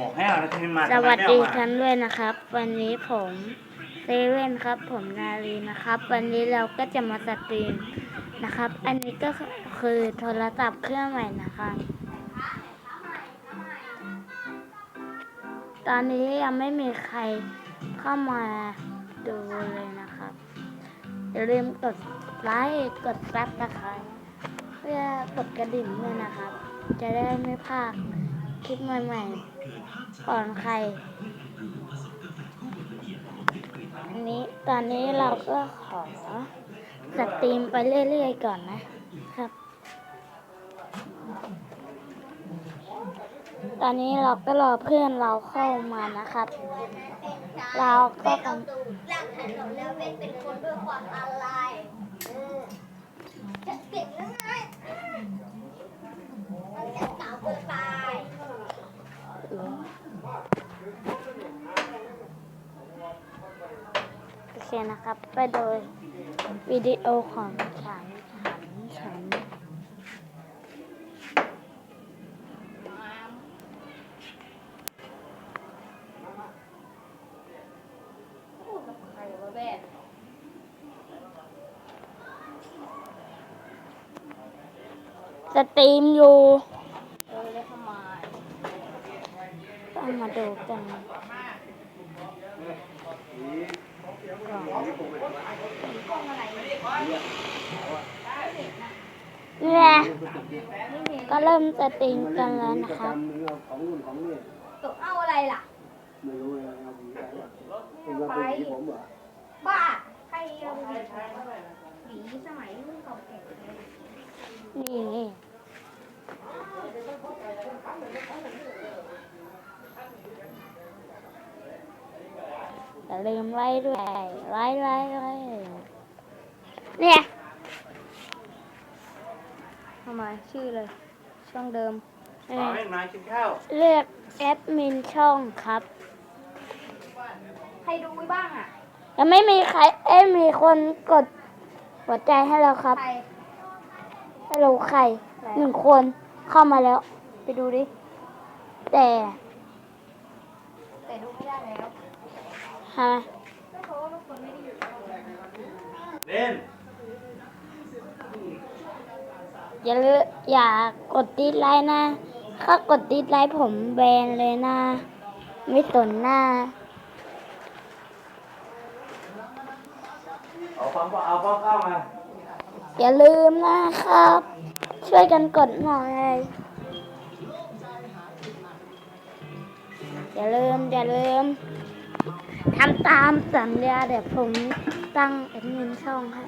บอกให้เอาแล้วทำไมมาสวัสดีเอามากันด้วยนะครับ วันนี้ผมเซเว่นครับ ผมนาลีนะครับ วันนี้เราก็จะมาสตรีมนะครับ อันนี้ก็คือโทรศัพท์เครื่องใหม่นะครับ ตอนนี้ยังไม่มีใครเข้ามาดูเลยนะครับอย่าลืมกดไลค์กดซับนะครับเพื่อกดกระดิ่งด้วยนะครับ จะได้ไม่พลาด คลิปใหม่ๆ ก่อนใคร อันนี้ตอนนี้เราก็ขอสตรีมไปเรื่อยๆก่อนนะครับ ตอนนี้เราก็รอเพื่อนเราเข้ามานะครับ เราก็ต้องตูดล่างถนนแล้วเป็นเป็นคนด้วยความอะไรเออจะเก่งแล้วไงมันจะเก่าเกินไป โอเคนะครับ ไปโดยวิดีโอของฉันฉันฉันพูดกับใครวะแบบสตรีมอยู่เออแล้วทำไมต้องมาดูกัน เนี่ยก็เริ่มสตรีมกันแล้วนะครับของนู่นของนี่ตกเอาอะไรล่ะไม่รู้เลยเอาหวีไปวะไม่เป็นเอาว่าไปเป็นที่ผมเหรอบ้าใครเอาหวีหวีสมัยรุ่นเก่าแก่เลยนี่นี่อย่าลืมไลค์ด้วยไลค์ไลค์ไลค์ เนี่ยทำไมชื่อเลย ช่องเดิมขอให้มากินข้าวเลือกแอดมินช่องครับ ใครดูไว้บ้างอะยังไม่มีใครเอ้ยมีคนกดหัวใจให้เราครับใคร ฮัลโหลใครหนึ่งคนเข้ามาแล้ว ไปดูดิ แต่แต่ดูไม่ได้แล้ว ฮะก็เพราะว่าบางคนไม่ได้อยู่เล่น อย่าลืมอย่ากดดิสไลค์นะถ้ากดดิสไลค์ผมแบนเลยนะ ไม่สนหน้าเอาความเอาความเข้ามาอย่าลืมนะครับ ช่วยกันกดหน่อยอย่าลืมอย่าลืมทำตามสัญญาเดี๋ยวผมตั้งแอดมินช่องให้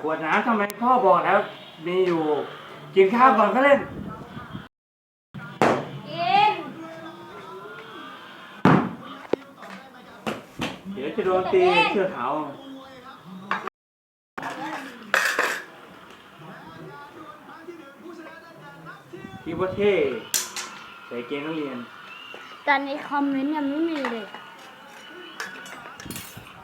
ขวดน้ำทำไมพ่อบอกแล้ว มีอยู่ กินข้าวก่อนก็เล่น กินเดี๋ยวจะโดนตีเสื้อขาวคิดว่าเท่ใส่เกงนักเรียนตอนนี้คอมเมนต์ยังไม่มีเลย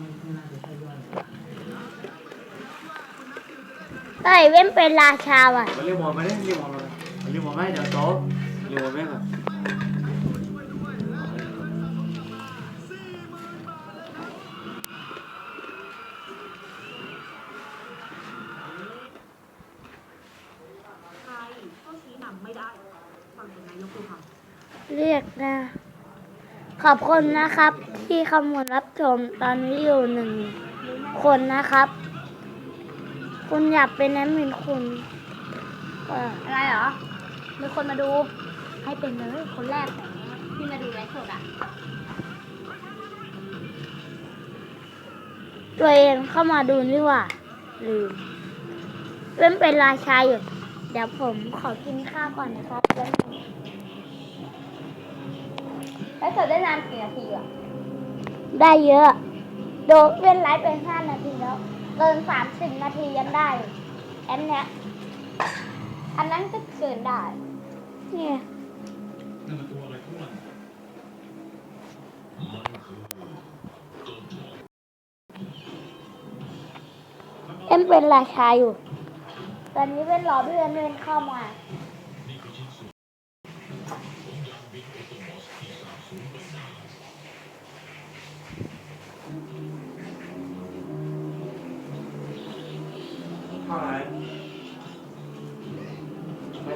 ม่ไม่น่าจะใช่ย่อยเอ้ยเว้นเป็นราชาว่ะมาเรียกหมอมาดิเรียกหมอมาเรียกหมอมาให้เดี๋ยวโต๊ะเรียกหมอมาก่อน เรียกนะ ขอบคุณนะครับ ที่เข้ามารับชมตอนนี้อยู่หนึ่งคนนะครับ คุณอยากเป็นแอดมินคุณก็อะไรเหรอ มีคนมาดู ให้เป็นเลยคนแรกของที่มาดูไลฟ์สดอะ ตัวเองเข้ามาดูดีกว่าลืมเล่นเป็นราชาอยู่ เดี๋ยวผมขอกินข้าวก่อนนะครับ แล้วไลฟ์สดได้นานกี่นาทีอะ ได้เยอะ โดนเว้นไลฟ์เป็นห้านาทีแล้ว เกินสามสิบนาทียังได้เลยแอนเนี้ย อันนั้นก็เกินได้ เนี่ยนั่นมันตัวอะไรข้างหลังเอ็มเป็นราชาอยู่ ตอนนี้เป็นรอเพื่อนเพื่อนเข้ามา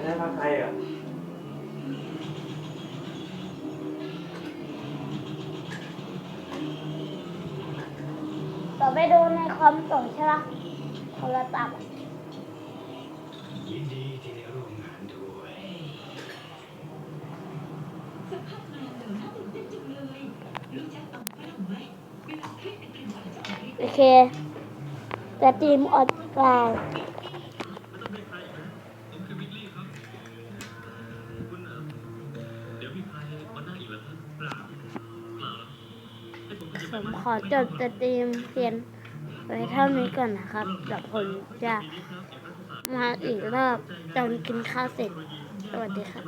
ใช่ภาคไทยเหรอะต่อไปดูในคอมส่งใช่ปะโทรศัพท์อะยินดีที่ได้ร่วมงานด้วยโอเคจะทีมอดกลาง ผมขอจบสตรีมเพียงไว้เท่านี้ก่อนนะครับเดี๋ยวผมจะมาอีกรอบตอนกินข้าวเสร็จ สวัสดีครับ